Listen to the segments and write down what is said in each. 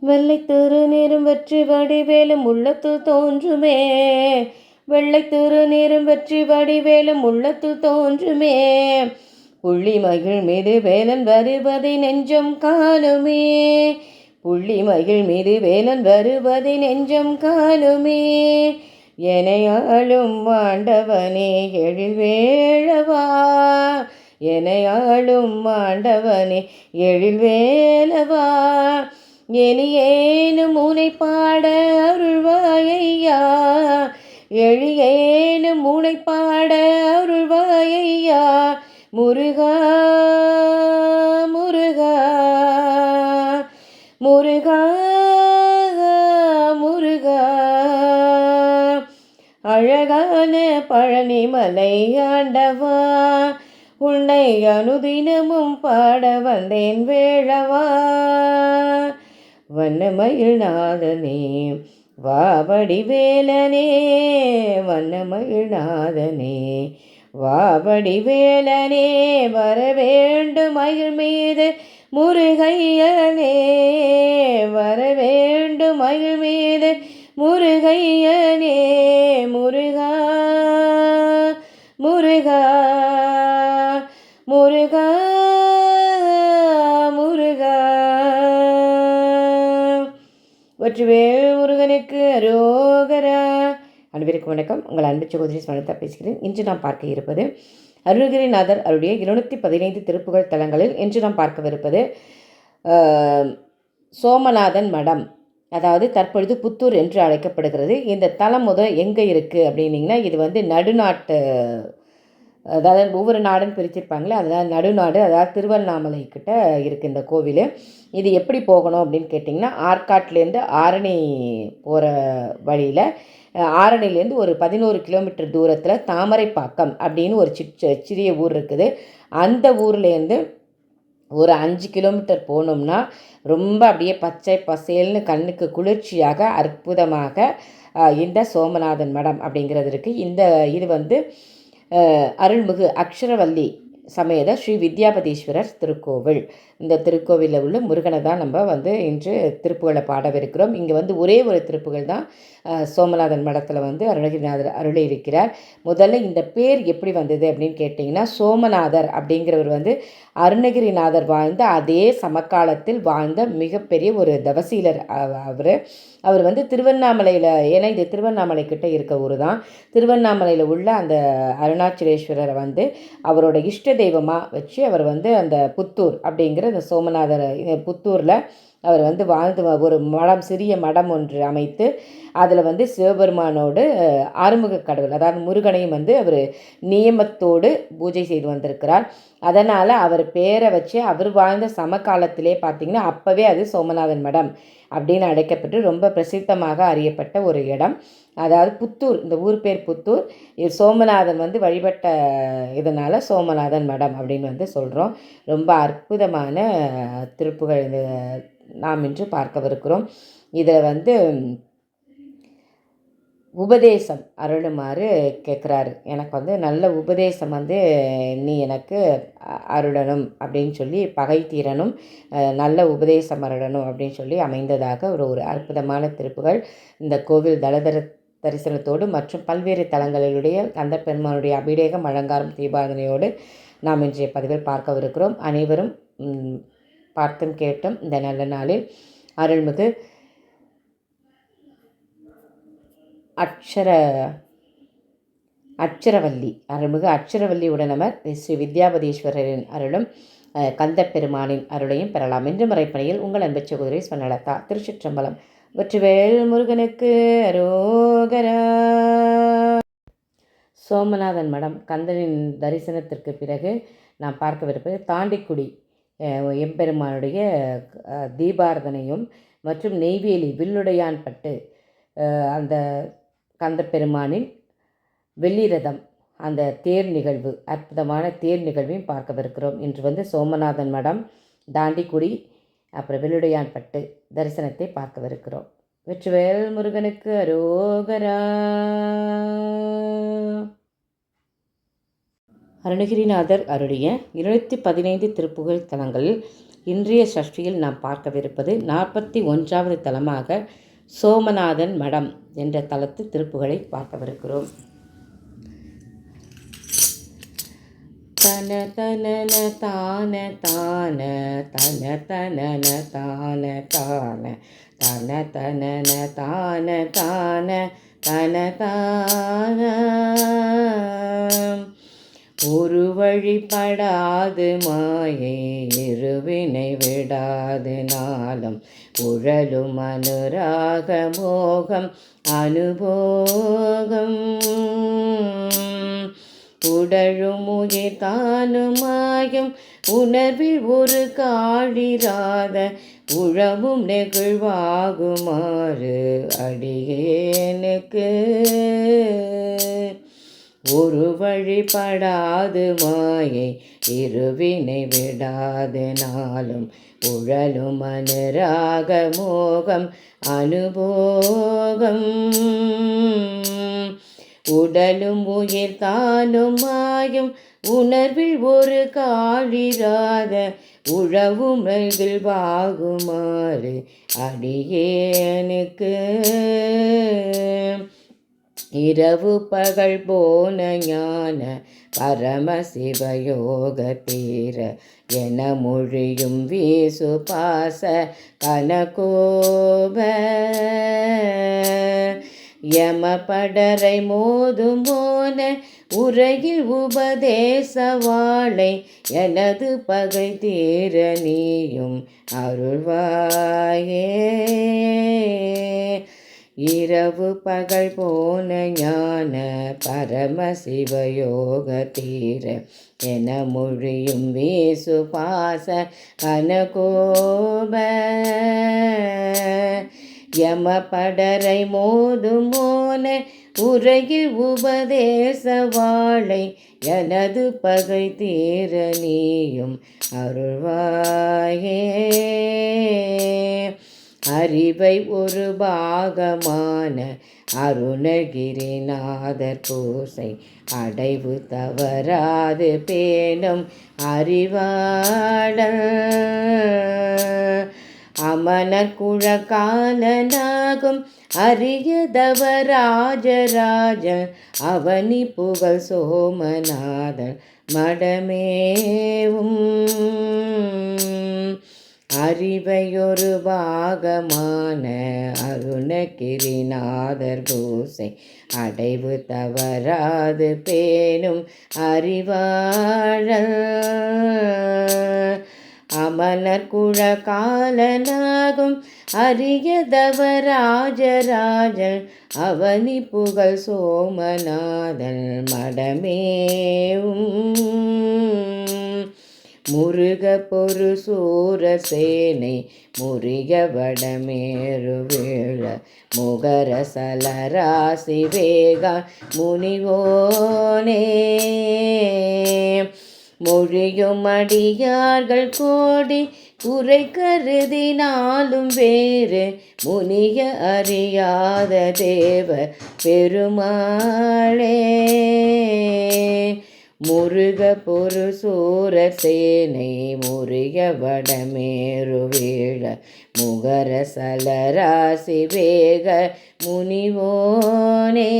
வெள்ளை திருநீரும் வெற்றி வடிவேலும் உள்ளத்தில் தோன்றுமே. வெள்ளை திருநீரும் வெற்றி வடிவேலும் உள்ளத்தில் தோன்றுமே. புள்ளி மகிழ் மீது வேலன் வருவதை நெஞ்சம் காணுமே. புள்ளி மகிழ் மீது வேலன் வருவதை நெஞ்சம் காணுமே. எனையாளும் ஆண்டவனே எழில்வேழவா எனையாளும் ஆண்டவனே எழில்வேலவா வேலவா எளியேனும் உனை பாட அருள்வாயையா? எழியேனும் உனை பாட அருள்வாயையா? முருகா முருகா முருகா முருகா. அழகான பழனிமலை ஆண்டவா உன்னை அனுதினமும் பாட வந்தேன் வேளவா. வண்ணமயில் நாதனே வாபடிவேலனே வண்ணமயில் நாதனே வாபடி வேலனே வர வேண்டும் மயில் மீது முருகையனே வர வேண்டும் மயில் மீது முருகையனே. வெற்றிவேல் முருகனுக்கு அரோகரா. அனைவருக்கும் வணக்கம். உங்கள் அன்பு சகோதரி ஸ்மரணத்தா பேசுகிறேன். இன்று நாம் பார்க்க இருப்பது அருள்கிரிநாதர் அவருடைய இருநூற்றி பதினைந்து திருப்புகழ் தலங்களில் இன்று நாம் பார்க்கவிருப்பது சோமநாதன் மடம். அதாவது தற்பொழுது புத்தூர் என்று அழைக்கப்படுகிறது. இந்த தலம் முதல் எங்கே இருக்குது அப்படின்னிங்கன்னா இது வந்து நடுநாட்டு அதாவது ஒவ்வொரு நாடும் பிரிச்சிருப்பாங்களே அதாவது நடுநாடு அதாவது திருவண்ணாமலை கிட்ட இருக்குது இந்த கோவில். இது எப்படி போகணும் அப்படின்னு கேட்டிங்கன்னா ஆற்காட்லேருந்து ஆரணி போகிற வழியில் ஆரணிலேருந்து ஒரு பதினோரு கிலோமீட்டர் தூரத்தில் தாமரைப்பாக்கம் அப்படின்னு ஒரு சிற்ற சிறிய ஊர் இருக்குது. அந்த ஊர்லேருந்து ஒரு அஞ்சு கிலோமீட்டர் போனோம்னா ரொம்ப அப்படியே பச்சை பசேல்னு கண்ணுக்கு குளிர்ச்சியாக அற்புதமாக இந்த சோமநாதன் மடம் அப்படிங்கிறது இருக்குது இந்த இது வந்து அருள்மிகு அக்ஷரவல்லி சமேத ஸ்ரீ வித்யாபதீஸ்வரர் திருக்கோவில். இந்த திருக்கோவிலில் உள்ள முருகனை தான் நம்ம வந்து இன்று திருப்புகளை பாடவிருக்கிறோம். இங்கே வந்து ஒரே ஒரு திருப்புகள் தான் சோமநாதன் மடத்தில் வந்து அருணகிரிநாதர் அருளி இருக்கிறார் முதல்ல இந்த பேர் எப்படி வந்தது அப்படின்னு கேட்டிங்கன்னா சோமநாதர் அப்படிங்கிறவர் வந்து அருணகிரிநாதர் வாழ்ந்த அதே சமகாலத்தில் வாழ்ந்த மிகப்பெரிய ஒரு தவசீலர் அவர். அவர் வந்து திருவண்ணாமலையில் ஏன்னா இது திருவண்ணாமலை கிட்ட இருக்க ஊர் தான். திருவண்ணாமலையில் உள்ள அந்த அருணாச்சலேஸ்வரரை வந்து அவரோட இஷ்ட தெய்வமாக வச்சு அவர் வந்து அந்த புத்தூர் அப்படிங்கிற அந்த சோமநாதர் புத்தூரில் அவர் வந்து வாழ்ந்து வ- ஒரு மடம் சிறிய மடம் ஒன்று அமைத்து அதில் வந்து சிவபெருமானோடு ஆறுமுக கடவுள் அதாவது முருகனையும் வந்து அவர் நியமத்தோடு பூஜை செய்து வந்திருக்கிறார். அதனால் அவர் பேரை வச்சு அவர் வாழ்ந்த சமகாலத்திலே பார்த்திங்கன்னா அப்போவே அது சோமநாதன் மடம் அப்படின்னு அழைக்கப்பட்டு ரொம்ப பிரசித்தமாக அறியப்பட்ட ஒரு இடம். அதாவது புத்தூர் இந்த ஊர் பேர் புத்தூர். சோமநாதன் வந்து வழிபட்ட இதனால் சோமநாதன் மடம் அப்படின்னு வந்து சொல்கிறோம் ரொம்ப அற்புதமான திருப்புகள் இந்த நாம் இன்று பார்க்கவிருக்கிறோம். இதில் வந்து உபதேசம் அருளுமாறு கேட்குறாரு. எனக்கு வந்து நல்ல உபதேசம் வந்து நீ எனக்கு அருளணும் அப்படின்னு சொல்லி பகை தீரனும் நல்ல உபதேசம் அருளணும் அப்படின்னு சொல்லி அமைந்ததாக ஒரு ஒரு அற்புதமான திருப்புகள். இந்த கோவில் தலதர தரிசனத்தோடு மற்றும் பல்வேறு தலங்களிலுடைய கந்த பெருமானுடைய அபிடேகம் அலங்காரம் தீபாதனையோடு நாம் இன்றைய பதிவில் பார்க்கவிருக்கிறோம். அனைவரும் பார்த்தும் கேட்டும். இந்த நல்ல நாளில் அருள்மிகு அக்ஷர அட்சரவல்லி அருள்மிகு அட்சரவல்லி உடனமர் ஸ்ரீ வித்யாபதீஸ்வரரின் அருளும் கந்த பெருமானின் அருளையும் பெறலாம் என்று மறைப்பணியில் உங்கள் அன்பு சகோதரி ஸ்வநலதா திருச்சிற்றம்பலம். வெற்றிவேல் முருகனுக்கு அரோகரா. சோமநாதன் மடம் கந்தனின் தரிசனத்திற்கு பிறகு நாம் பார்க்கவிருப்பது தாண்டிக்குடி எம்பெருமானுடைய தீபாரதனையும் மற்றும் நெய்வேலி வில்லுடையான் பட்டு அந்த கந்த பெருமானின் வெள்ளிரதம் அந்த தேர் நிகழ்வு அற்புதமான தேர் நிகழ்வையும் பார்க்கவிருக்கிறோம். இன்று வந்து சோமநாதன் மடம் தாண்டிக்குடி அப்புறம் வெள்ளுடையான் பட்டு தரிசனத்தை பார்க்கவிருக்கிறோம். வெற்றிவேல் முருகனுக்கு அரோகரா அருணகிரிநாதர் அருளிய இருநூற்றி பதினைந்து திருப்புகழ் தலங்களில் இன்றைய சஷ்டியில் நாம் பார்க்கவிருப்பது நாற்பத்தி ஒன்றாவது தலமாக சோமநாதன் மடம் என்ற தலத்து திருப்புகளை பார்க்கவிருக்கிறோம். தன தன தான தான தன தனன தான தான தன தனன தான தான தன தான ஒரு வழிபடாது மாயே இருவினை விடாது நாளும். உழலும் அனுராக மோகம் அனுபோகம். உடழும் உயிர் தானுமாயும் உணர்வில் ஒரு காழிராத உழவும் நெகிழ்வாகுமாறு அடியேனுக்கு. ஒரு வழிபடாது மாயை இருவினை விடாது நாளும். உழலும் அனுராக மோகம் அனுபோகம். உடலும் உயிர் தானும் மாயும் உணர்வில் ஒரு காழிராத உழவும் மகிழ்வாகுமாறு அடியேனுக்கு. இரவு பகல் போன ஞான பரமசிவயோக தீர என மொழியும் வீசு பாச கனகோப. யம படரை மோதும் போன உரையில் உபதேச வாழை எனது பகை தீர நீயும் அருள்வாயே. இரவு பகல் போன ஞான பரமசிவயோக தீர என மொழியும் வீசு பாச கனகோப யம படரை மோதும் போன உரையில் உபதேச வாழை எனது பகை தீர நீயும் அருள்வாயே. அறிவை ஒரு பாகமான அருணகிரிநாதர் பூசை அடைவு தவறாது பேணும் அறிவாட அமனர் குழக்காலனாகும் அரியதவராஜராஜ அவனி புகழ் சோமநாதன் மடமேவும். அறிவையொரு பாகமான அருணகிரிநாதர் பூசை அடைவு தவறாது பேணும் அறிவாழல் அமலர் குழகாலனாகும் அரியதவராஜராஜன் அவனி புகழ் சோமநாதன் மடமேவும். முருக பொரு சூரசேனை முருக வடமேறு வீழ முகர சலராசி வேக முனிவோனே. மொழியும் அடியார்கள் கோடி குறை கருதினாலும் வேறு முனிய அறியாத தேவ பெருமாளே. முருக பொரு சூர சேனை முருக வடமேறு முகர சலராசி வேக முனிவோனே.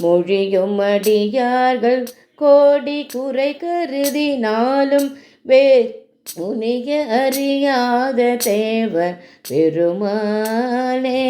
மொழியும் அடியார்கள் கோடி குறை கருதினாலும் வே முனிய அறியாத தேவ பெருமானே.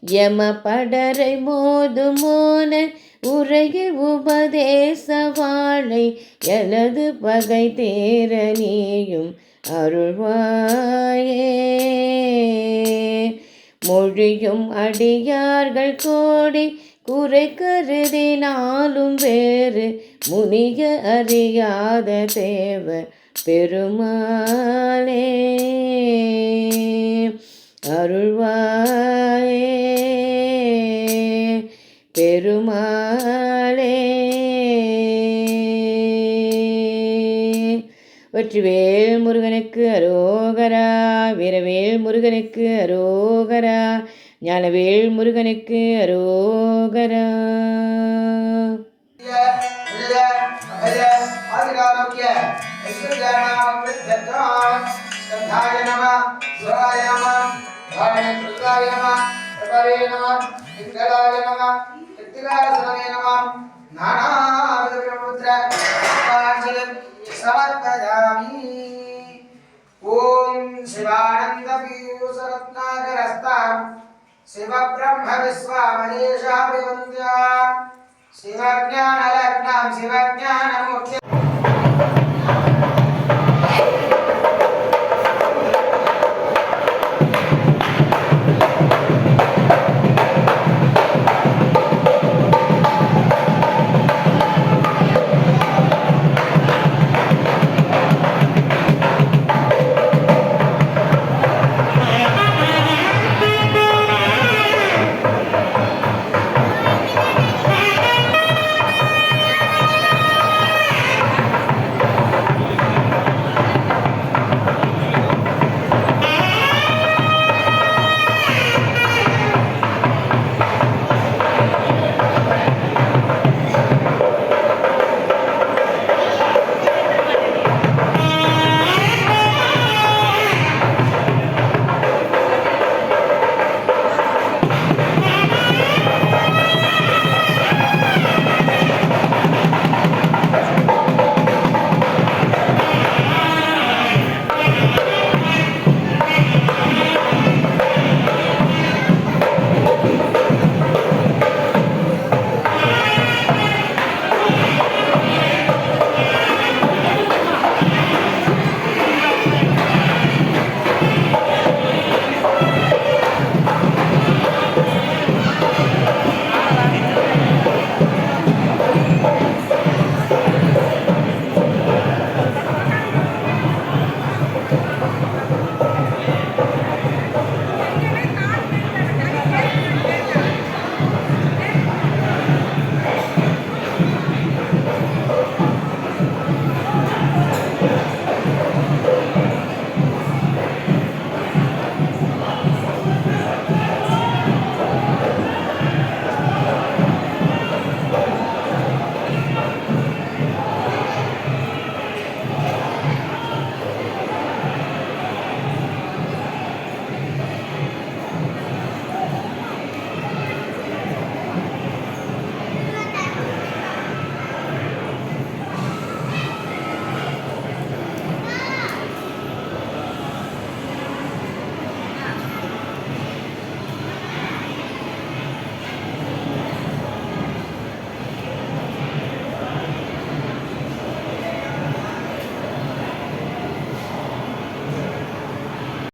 யம படரை மோது மோன உரையில் உபதேச வாழை எனது பகை தேர நீயும் அருள்வாயே. மொழியும் அடியார்கள் கோடி குறை கருதினாலும் வேறு முனிய அறியாத தேவ பெருமாளே. அருள்வாயே பெருமாளே. வெற்றிவேல் முருகனுக்கு அரோகரா வீரவேல் முருகனுக்கு அரோகரா ஞானவேல் முருகனுக்கு அரோகரா. ஐஸ்வர்யாணாம் धारणे कृताय नमः प्रपरे नमः पिङ्गलाय नमः पिङ्गलासनाय नमः। नानाविधप्रमुद्र पुष्पाञ्जलिं समर्पयामि। ॐ शिवानन्दपीयूषरत्नाकरस्तां शिवब्रह्मविश्वामहेशाभिवन्द्या शिवज्ञानलग्नां शिवज्ञानमुख्य